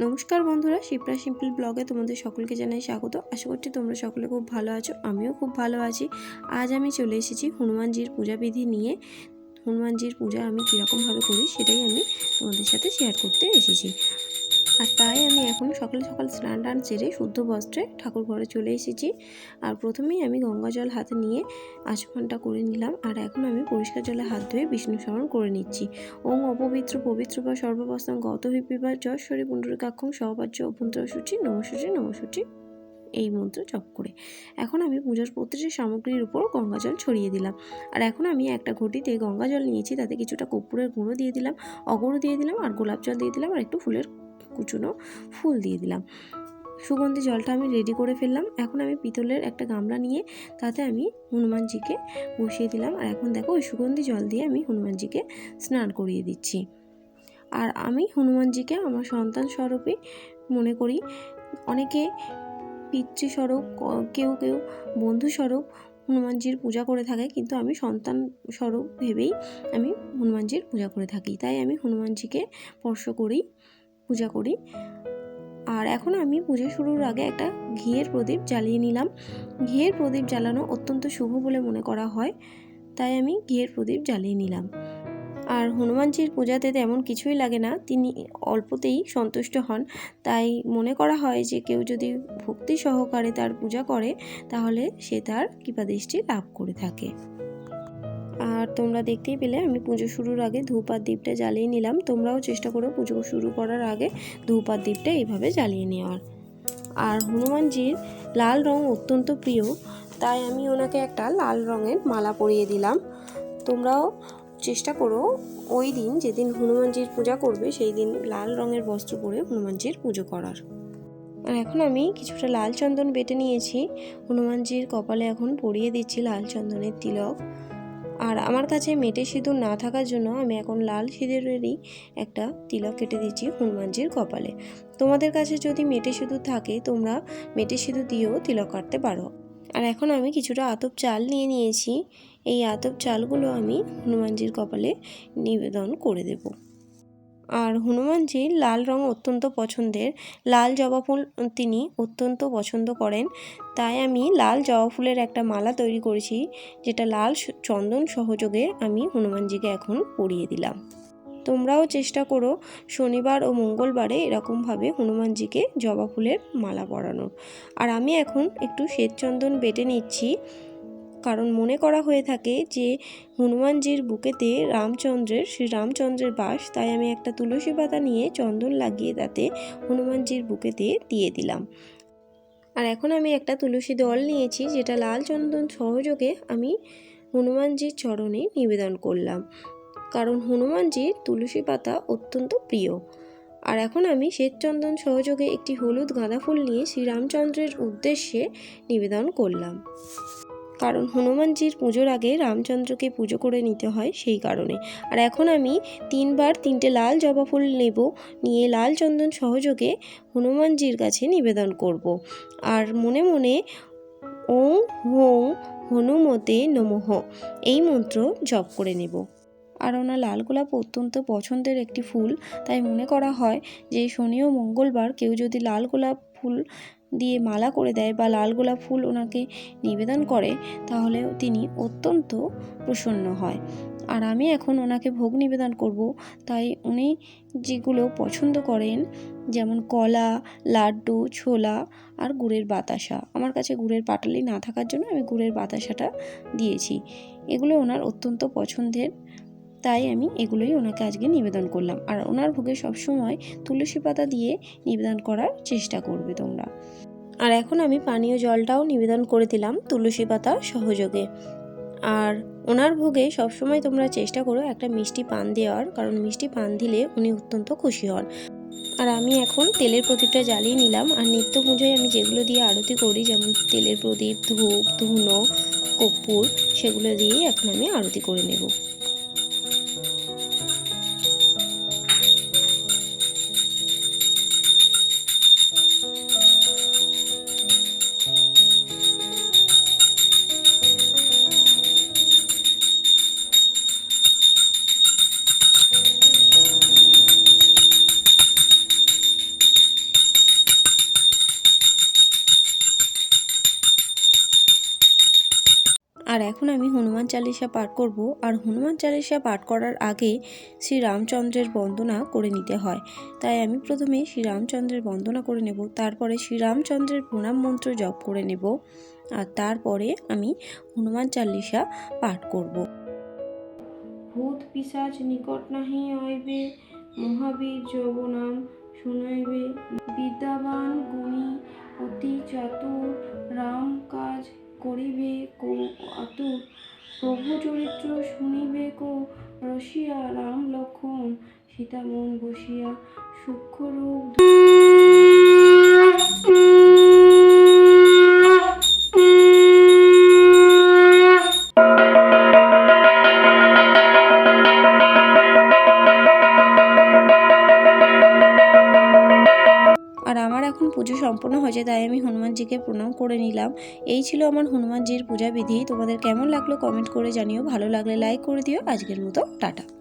নমস্কার বন্ধুরা, শিপ্রা সিম্পল ব্লগে তোমাদের সকলকে জানাই স্বাগত। আশা করছি তোমরা সকলে খুব ভালো আছো, আমিও খুব ভালো আছি। আজ আমি চলে এসেছি হনুমানজির পূজাবিধি নিয়ে। হনুমানজির পূজা আমি কীরকমভাবে করি সেটাই আমি তোমাদের সাথে শেয়ার করতে এসেছি। আর তাই আমি এখন সকাল সকাল স্নান টান সেরে শুদ্ধ বস্ত্রে ঠাকুর ঘরে চলে এসেছি। আর প্রথমেই আমি গঙ্গা জল হাতে নিয়ে আচমনটা করে নিলাম আর এখন আমি পরিষ্কার জলে হাত ধুয়ে বিষ্ণু স্মরণ করে নিচ্ছি। ওম অপবিত্র পবিত্র বা সর্ববস্থান গত বিপিবার যশ্বরী পুণ্ডরিকাক্ষং সহবাজ্য অভ্যন্তর সূচি নমসূচি নমসূচি এই মন্ত্র জপ করে। এখন আমি পুজোর প্রতিটি সামগ্রীর উপর গঙ্গা জল ছড়িয়ে দিলাম। আর এখন আমি একটা ঘটিতে গঙ্গা জল নিয়েছি, তাতে কিছুটা কর্পূরের গুঁড়ো দিয়ে দিলাম অগরু দিয়ে দিলাম আর গোলাপ জল দিয়ে দিলাম আর একটু ফুলের কুচুনো ফুল দিয়ে দিলাম। সুগন্ধি জলটা আমি রেডি করে ফেললাম। এখন আমি পিতলের একটা গামলা নিয়ে তাতে আমি হনুমানজিকে বসিয়ে দিলাম। আর এখন দেখো, ওই সুগন্ধি জল দিয়ে আমি হনুমানজিকে স্নান করিয়ে দিচ্ছি। আর আমি হনুমানজিকে আমার সন্তান স্বরূপে মনে করি, অনেকে পিতৃস্বরূপ কেউ কেউ বন্ধু স্বরূপ হনুমানজির পূজা করে থাকে, কিন্তু আমি সন্তান স্বরূপ ভেবেই আমি হনুমানজির পূজা করে থাকি। তাই আমি হনুমানজিকে স্পর্শ করি। পূজা করি। আর এখন আমি পুজো শুরুর আগে একটা ঘিয়ের প্রদীপ জ্বালিয়ে নিলাম। ঘিয়ের প্রদীপ জ্বালানো অত্যন্ত শুভ বলে মনে করা হয়, তাই আমি ঘিয়ের প্রদীপ জ্বালিয়ে নিলাম। আর হনুমানজির পূজাতে তেমন কিছুই লাগে না, তিনি অল্পতেই সন্তুষ্ট হন। তাই মনে করা হয় যে কেউ যদি ভক্তি সহকারে তার পূজা করে, তাহলে সে তার কৃপাদৃষ্টি লাভ করে থাকে। আর তোমরা দেখতেই পেলে, আমি পুজো শুরুর আগে ধূপ আর দীপটা জ্বালিয়ে নিলাম। তোমরাও চেষ্টা করো পুজো শুরু করার আগে ধূপ আর দীপটা এইভাবে জ্বালিয়ে নেওয়ার। আর হনুমানজির লাল রং অত্যন্ত প্রিয়, তাই আমি ওনাকে একটা লাল রঙের মালা পরিয়ে দিলাম। তোমরাও চেষ্টা করো ওই দিন যেদিন হনুমানজির পূজা করবে, সেই দিন লাল রঙের বস্ত্র পরে হনুমানজির পুজো করার। আর এখন আমি কিছুটা লাল চন্দন বেটে নিয়েছি। হনুমানজির কপালে এখন পরিয়ে দিচ্ছি লাল চন্দনের তিলক। আর আমার কাছে মেটে সিঁদুর না থাকার জন্য আমি এখন লাল সিঁদুরেরই একটা তিলক কেটে দিচ্ছি হনুমানজির কপালে। তোমাদের কাছে যদি মেটে সিঁদুর থাকে, তোমরা মেটে সিঁদুর দিয়েও তিলক কাটতে পারো। আর এখন আমি কিছুটা আতপ চাল নিয়ে নিয়েছি। এই আতপ চালগুলো আমি হনুমানজির কপালে নিবেদন করে দেব। আর হনুমানজির লাল রং অত্যন্ত পছন্দের। লাল জবা ফুল তিনি অত্যন্ত পছন্দ করেন। তাই আমি লাল জবা ফুলের একটা মালা তৈরি করেছি, যেটা লাল চন্দন সহযোগে আমি হনুমানজিকে এখন পরিয়ে দিলাম। তোমরাও চেষ্টা করো শনিবার ও মঙ্গলবারে এরকমভাবে হনুমানজিকে জবা ফুলের মালা পরানোর। আর আমি এখন একটু শ্বেতচন্দন বেটে নিচ্ছি। কারণ মনে করা হয়ে থাকে যে হনুমানজির বুকেতে রামচন্দ্রের, শ্রী রামচন্দ্রের বাস, তাই আমি একটা তুলসী পাতা নিয়ে চন্দন লাগিয়ে তাতে হনুমানজির বুকেতে দিয়ে দিলাম। আর এখন আমি একটা তুলসী দল নিয়েছি, যেটা লাল চন্দন সহযোগে আমি হনুমানজির চরণে নিবেদন করলাম। কারণ হনুমানজির তুলসী পাতা অত্যন্ত প্রিয়। আর এখন আমি শ্বেতচন্দন সহযোগে একটি হলুদ গাঁদা ফুল নিয়ে শ্রীরামচন্দ্রের উদ্দেশ্যে নিবেদন করলাম। কারণ হনুমানজির পুজোর আগে রামচন্দ্রকে পুজো করে নিতে হয় সেই কারণে আর এখন আমি তিনবার তিনটে লাল জবা ফুল নেব, নিয়ে লাল চন্দন সহযোগে হনুমানজির কাছে নিবেদন করব। আর মনে মনে ওং হোং হনুমতে নমঃ, এই মন্ত্র জপ করে নেব আর ওনার লাল গোলাপ অত্যন্ত পছন্দের একটি ফুল, তাই মনে করা হয় যে শনি ও মঙ্গলবার কেউ যদি লাল গোলাপ ফুল দিয়ে মালা করে দেয় বা লাল গোলাপ ফুল ওনাকে নিবেদন করে, তাহলে তিনি অত্যন্ত প্রসন্ন হয়। আর আমি এখন ওনাকে ভোগ নিবেদন করব। তাই উনি যেগুলো পছন্দ করেন, যেমন কলা, লাড্ডু, ছোলা আর গুড়ের বাতাসা। আমার কাছে গুড়ের পাটালি না থাকার জন্য আমি গুড়ের বাতাসাটা দিয়েছি। এগুলো ওনার অত্যন্ত পছন্দের তাই আমি এগুলোই ওনাকে আজকে নিবেদন করলাম। আর ওনার ভোগে সবসময় তুলসী পাতা দিয়ে নিবেদন করার চেষ্টা করবে তোমরা। আর এখন আমি পানীয় জলটাও নিবেদন করে দিলাম তুলসী পাতা সহযোগে। আর ওনার ভোগে সবসময় তোমরা চেষ্টা করো একটা মিষ্টি পান দেওয়ার, কারণ মিষ্টি পান দিলে উনি অত্যন্ত খুশি হন। আর আমি এখন তেলের প্রদীপটা জ্বালিয়ে নিলাম। আর নিত্য পুজোয় আমি যেগুলো দিয়ে আরতি করি, যেমন তেলের প্রদীপ, ধূপ, ধুনো, কর্পূর, সেগুলো দিয়েই এখন আমি আরতি করে নেব। আর এখন আমি হনুমান চালিসা পাঠ করব। আর হনুমান চালিসা পাঠ করার আগে শ্রী রামচন্দ্রের বন্দনা করে নিতে হয়। তাই আমি প্রথমে শ্রী রামচন্দ্রের বন্দনা করে নেব, তারপরে শ্রী রামচন্দ্রের প্রণাম মন্ত্র জপ করে নেব, আর তারপরে আমি হনুমান চালিসা পাঠ করব। ভূত পিসাচ নিকট নাহি আইবে, মহাবীর যবনাম শুনাইবে। বিদ্যাবান গুণী অতি চাতুর, রাম কাজ করিবে কো আতুর প্রভু চরিত্র শুনিবে কো রসিয়া রাম লক্ষণ। সীতামন বসিয়া সূক্ষ্ম এখন পুজো সম্পূর্ণ হয়েছে তাই আমি হনুমানজিকে প্রণাম করে নিলাম। এই ছিল আমার হনুমানজির পূজা বিধি। তোমাদের কেমন লাগল কমেন্ট করে জানিও। ভালো লাগলে লাইক করে দিও। আজকের মতো টাটা।